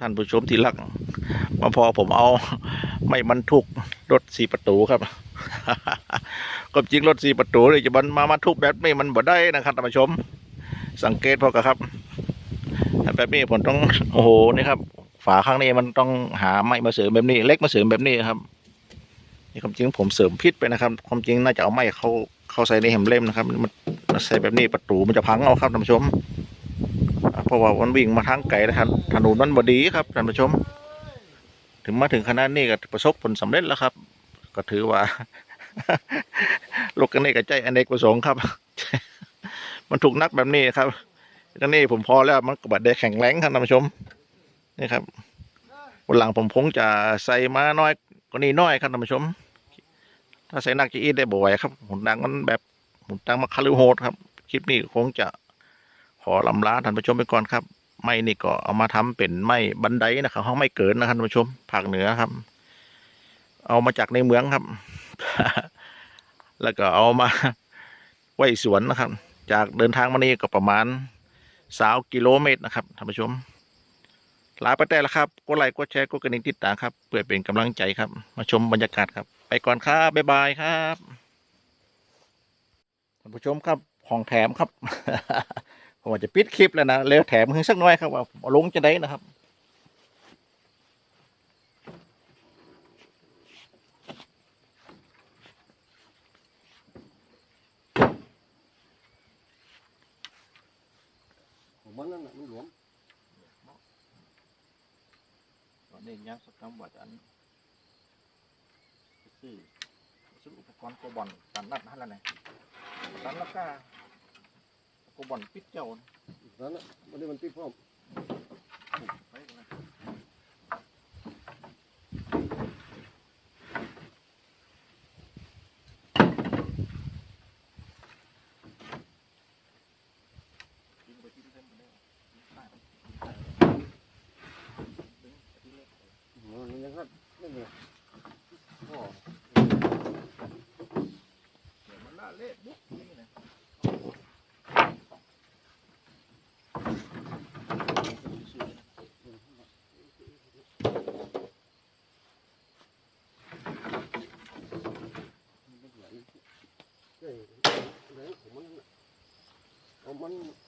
ท่านผู้ชมที่รัก มาพอผมเอาไม่บรรทุกรถสี่ประตูครับ ก็จริงรถสี่ประตูเลยจะมันมาบรรทุกแบบนี้มันบ่ได้นะครับท่านผู้ชม สังเกตพอกครับถ้าแบบนี้ผมต้องโอ้โหนี่ครับ ฝาข้างนี้มันต้องหาไม้มาเสริมแบบนี้ เล็กมาเสริมแบบนี้ครับนี่ความจริงผมเสริมพิษไปนะครับ ความจริงน่าจะเอาไม้เข้าเข้าใส่ในแหมเล่มนะครับ มันใส่แบบนี้ประตูมันจะพังเอาครับท่านผู้ชม ราะว่ามันวิ่งมาทางไกลนะครับถนนมันบดีครับท่านผู้ชม ถึงมาถึงขนาดนี้ก็ประสบผลสำเร็จแล้วครับ ก็ถือว่าลูกกันนี่กับใจอเนกประสงค์ครับ มันถูกนักแบบนี้ครับกันนี่ผมพอแล้วมันก็บัดได้แข็งแรงครับท่านผู้ชมนี่ครับวันหลังผมคงจะใส่มาน้อยกว่านี้น้อยครับท่านผู้ชม ถ้าใส่นักจะอีได้บ่ไหวครับหุ่นดังมันแบบหุ่นดังมาคาริโหดครับคลิปนี้คงจะ ขอลำลาท่านผู้ชมไปก่อนครับ ไม้นี่ก็เอามาทำเป็นไม้บันไดนะครับห้องไม่เกินนะครับท่านผู้ชมภาคเหนือครับ เอามาจากในเมืองครับ แล้วก็เอามาไว้สวนนะครับ จากเดินทางมานี่ก็ประมาณสาวกิโลเมตรนะครับท่านผู้ชมลาไปแต่ละครับกดไลค์กดแชร์กดกระดิ่งติดตามครับเพื่อเป็นกำลังใจครับ มาชมบรรยากาศครับ ไปก่อนครับบ๊ายบายครับท่านผู้ชมครับของแถมครับ ผมอาจจะปิดคลิปแล้วนะแล้วแถมให้สักหน่อยครับว่าผมเอาลงจะได้นะครับของมันนั่นน่ะมันหลวมตอนนี้ยังสักคำว่าจะอันซื้อซื้ออุปกรณ์โกบอลตันนัดนั่นแหละไงตันแล้วก็โกบอลปิดเจ้านั่นน่ะมันนี่มันติดพร้อมไปกันนะยิงไปที่เส้นไปแล้วยิงใต้ไปยิงใต้ดึงไปที่เล็กมันยังฮัดไม่เนี่ยพ่อ เดี๋ยวมันละเละบุ๊กนี่นะ มันไหลเอ้ยไหลของมันน่ะ เอ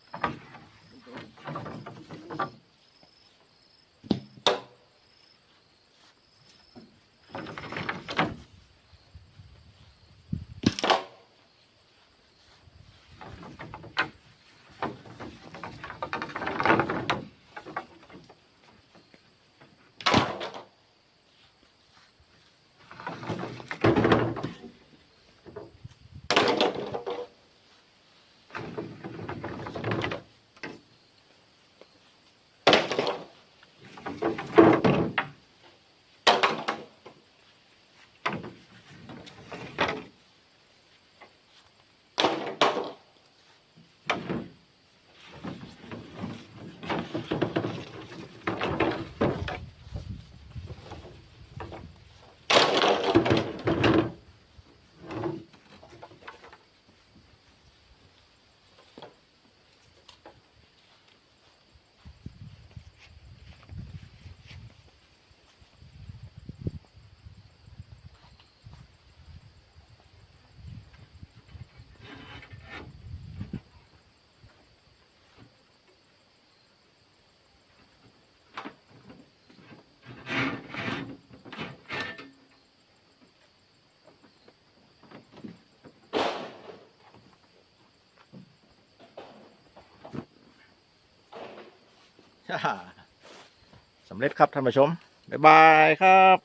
สำเร็จครับท่านผู้ชม บ๊ายบายครับ